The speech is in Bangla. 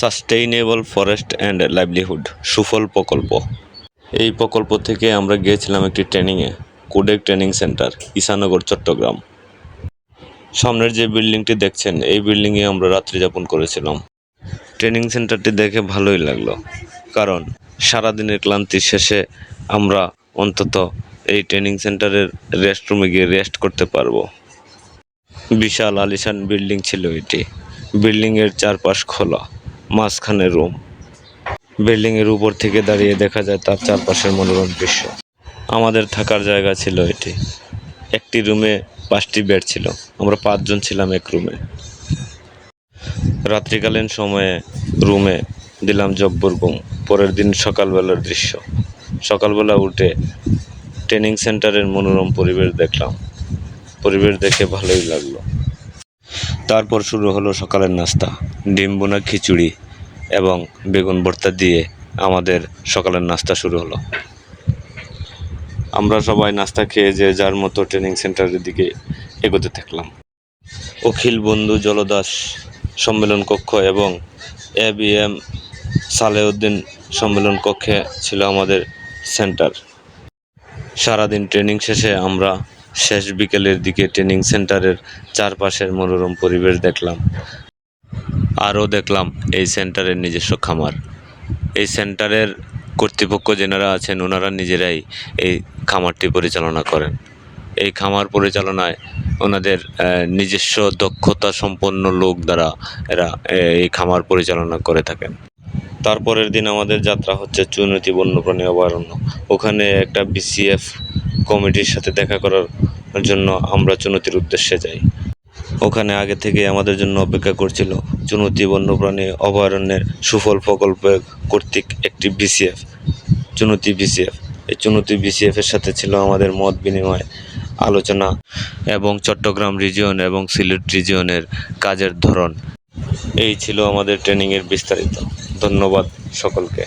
সাস্টেইনেবল ফরেস্ট অ্যান্ড লাইভলিহুড সুফল প্রকল্প। এই প্রকল্প থেকে আমরা গিয়েছিলাম একটি ট্রেনিংয়ে কোডেক ট্রেনিং সেন্টার ঈশানগর, চট্টগ্রাম। সামনের যে বিল্ডিংটি দেখছেন, এই বিল্ডিংয়ে আমরা রাত্রি যাপন করেছিলাম। ট্রেনিং সেন্টারটি দেখে ভালোই লাগল, কারণ সারাদিনের ক্লান্তি শেষে আমরা অন্তত এই ট্রেনিং সেন্টারের রেস্টরুমে গিয়ে রেস্ট করতে পারব। বিশাল আলিশান বিল্ডিং ছিল এটি। বিল্ডিংয়ের চারপাশ খোলা। মাঝখানে রুম বিল্ডিংয়ের উপর থেকে দাঁড়িয়ে দেখা যায় তার চারপাশের মনোরম দৃশ্য। আমাদের থাকার জায়গা ছিল এটি। একটি রুমে পাঁচটি বেড ছিল। আমরা পাঁচজন ছিলাম এক রুমে রাত্রিকালীন সময়ে রুমে দিলাম জব্বর ঘুম। পরের দিন সকালবেলার দৃশ্য। সকালবেলা উঠে ট্রেনিং সেন্টারের মনোরম পরিবেশ দেখলাম। পরিবেশ দেখে ভালোই লাগল। তারপর শুরু হলো সকালের নাস্তা। ডিম বোনা, খিচুড়ি এবং বেগুন ভর্তা দিয়ে আমাদের সকালের নাস্তা শুরু হলো। আমরা সবাই নাস্তা খেয়ে যে যার মতো ট্রেনিং সেন্টারের দিকে এগোতে থাকলাম। অখিল বন্ধু জলদাস সম্মেলন কক্ষ এবং এ বি এম সালেউদ্দিন সম্মেলন কক্ষে ছিল আমাদের সেন্টার সারাদিন ট্রেনিং শেষে আমরা শেষ বিকেলের দিকে ট্রেনিং সেন্টারের চারপাশের মনোরম পরিবেশ দেখলাম। আরও দেখলাম এই সেন্টারের নিজস্ব খামার। এই সেন্টারের কর্তৃপক্ষ যেনারা আছেন, ওনারা নিজেরাই এই খামারটি পরিচালনা করেন। এই খামার পরিচালনায় ওনাদের নিজস্ব দক্ষতা সম্পন্ন লোক দ্বারা এরা এই খামার পরিচালনা করে থাকেন। তারপরের দিন আমাদের যাত্রা হচ্ছে চুনতি বন্যপ্রাণী অভয়ারণ্য। ওখানে একটা বিসিএফ কমিটির সাথে দেখা করার জন্য আমরা চুনতির উদ্দেশ্যে যাই। ওখানে আগে থেকে আমাদের জন্য অপেক্ষা করছিল চুনতি বন্যপ্রাণী অভয়ারণ্যের সুফল প্রকল্পের কর্তৃক একটি বিসিএফ চুনতি বিসিএফ এই চুনতি বিসিএফ এর সাথে ছিল আমাদের মত বিনিময় আলোচনা এবং চট্টগ্রাম রিজিয়ন এবং সিলেট রিজিয়নের কাজের ধরন। এই ছিল আমাদের ট্রেনিংয়ের বিস্তারিত। ধন্যবাদ সকলকে।